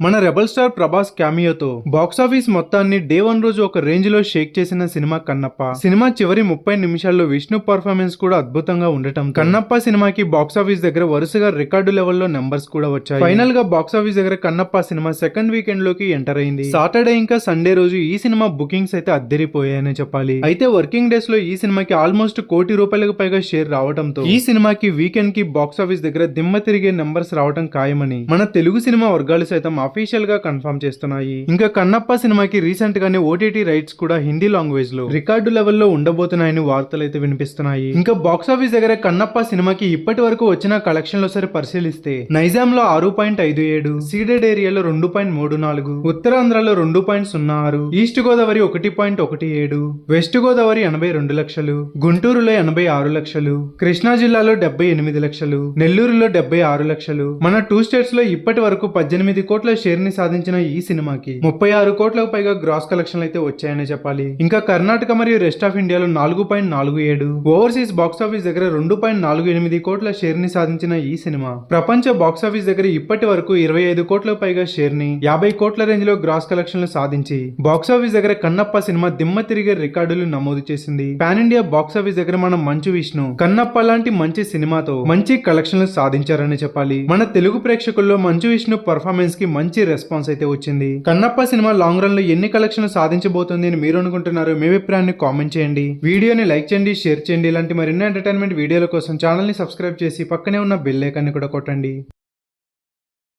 మన rebel star Prabhas క్యామియోతో box office మొత్తాన్ని డే వన్ రోజు ఒక రేంజ్లో షేక్ చేసిన సినిమా కన్నప్ప. సినిమా చివరి ముప్పై నిమిషాల్లో విష్ణు పర్ఫార్మెన్స్ కూడా అద్భుతంగా ఉండటం కన్నప్ప సినిమాకి బాక్సాఫీస్ దగ్గర వరుసగా రికార్డు లెవెల్లో నెంబర్స్ కూడా వచ్చాయి. ఫైనల్గా బాక్సాఫీస్ దగ్గర కన్నప్ప సినిమా సెకండ్ వీకెండ్లోకి ఎంటర్ అయింది. సాటర్డే ఇంకా సండే రోజు ఈ సినిమా బుకింగ్స్ అయితే అద్దరిపోయాయని చెప్పాలి. అయితే వర్కింగ్ డేస్లో ఈ సినిమాకి ఆల్మోస్ట్ కోటి రూపాయలకు పైగా షేర్ రావడంతో ఈ సినిమాకి వీకెండ్కి బాక్సాఫీస్ దగ్గర దిమ్మ తిరిగే నెంబర్స్ రావడం ఖాయమని మన తెలుగు సినిమా వర్గాలు సైతం అఫీషియల్గా కన్ఫర్మ్ చేస్తున్నాయి. ఇంకా కన్నప్ప సినిమాకి రీసెంట్ గానే ఓటీటీ రైట్స్ కూడా హిందీ లాంగ్వేజ్లో రికార్డు లెవెల్లో ఉండబోతున్నాయని వార్తలు అయితే వినిపిస్తున్నాయి. ఇంకా బాక్సాఫీస్ దగ్గర కన్నప్ప సినిమాకి ఇప్పటి వరకు వచ్చిన కలెక్షన్లో సరే పరిశీలిస్తే నైజాం లో ఆరు పాయింట్ ఐదు ఏడు సీడెడ్ ఏరియాలో రెండు పాయింట్ మూడు నాలుగు ఉత్తరాంధ్రలో రెండు పాయింట్ సున్నా ఆరు ఈస్ట్ గోదావరి ఒకటి పాయింట్ ఒకటి ఏడు వెస్ట్ గోదావరి ఎనభై రెండు లక్షలు గుంటూరులో ఎనభై ఆరు లక్షలు కృష్ణా జిల్లాలో డెబ్బై ఎనిమిది లక్షలు నెల్లూరులో డెబ్బై ఆరు లక్షలు మన టూ స్టేట్స్లో ఇప్పటి వరకు పద్దెనిమిది కోట్ల షేర్ని సాధించిన ఈ సినిమాకి ముప్పై ఆరు కోట్లకు పైగా గ్రాస్ కలెక్షన్లు అయితే వచ్చాయని చెప్పాలి. ఇంకా కర్ణాటక మరియు రెస్ట్ ఆఫ్ ఇండియాలో నాలుగు పాయింట్ నాలుగు ఏడు ఓవర్సీస్ బాక్సాఫీస్ దగ్గర రెండు పాయింట్ నాలుగు ఎనిమిది కోట్ల షేర్ని సాధించిన ఈ సినిమా. ప్రపంచ బాక్సాఫీస్ దగ్గర ఇప్పటి వరకు ఇరవై ఐదు కోట్లకు పైగా షేర్ని యాభై కోట్ల రేంజ్లో గ్రాస్ కలెక్షన్లు సాధించి బాక్సాఫీస్ దగ్గర కన్నప్ప సినిమా దిమ్మ తిరిగే రికార్డులు నమోదు చేసింది. పాన్ ఇండియా బాక్సాఫీస్ దగ్గర మన మంచు విష్ణు కన్నప్ప లాంటి మంచి సినిమాతో మంచి కలెక్షన్లు సాధించారని చెప్పాలి. మన తెలుగు ప్రేక్షకుల్లో మంచు విష్ణు పర్ఫార్మెన్స్కి మంచి మంచి రెస్పాన్స్ అయితే వచ్చింది. కన్నప్ప సినిమా లాంగ్ రన్లో ఎన్ని కలెక్షన్లు సాధించబోతుంది అని మీరు అనుకుంటున్నారు మీ అభిప్రాయాన్ని కామెంట్ చేయండి. వీడియోని లైక్ చేయండి షేర్ చేయండి. ఇలాంటి మరిన్ని ఎంటర్టైన్మెంట్ వీడియోల కోసం ఛానల్ని సబ్స్క్రైబ్ చేసి పక్కనే ఉన్న బెల్ ఐకాన్ని కూడా కొట్టండి.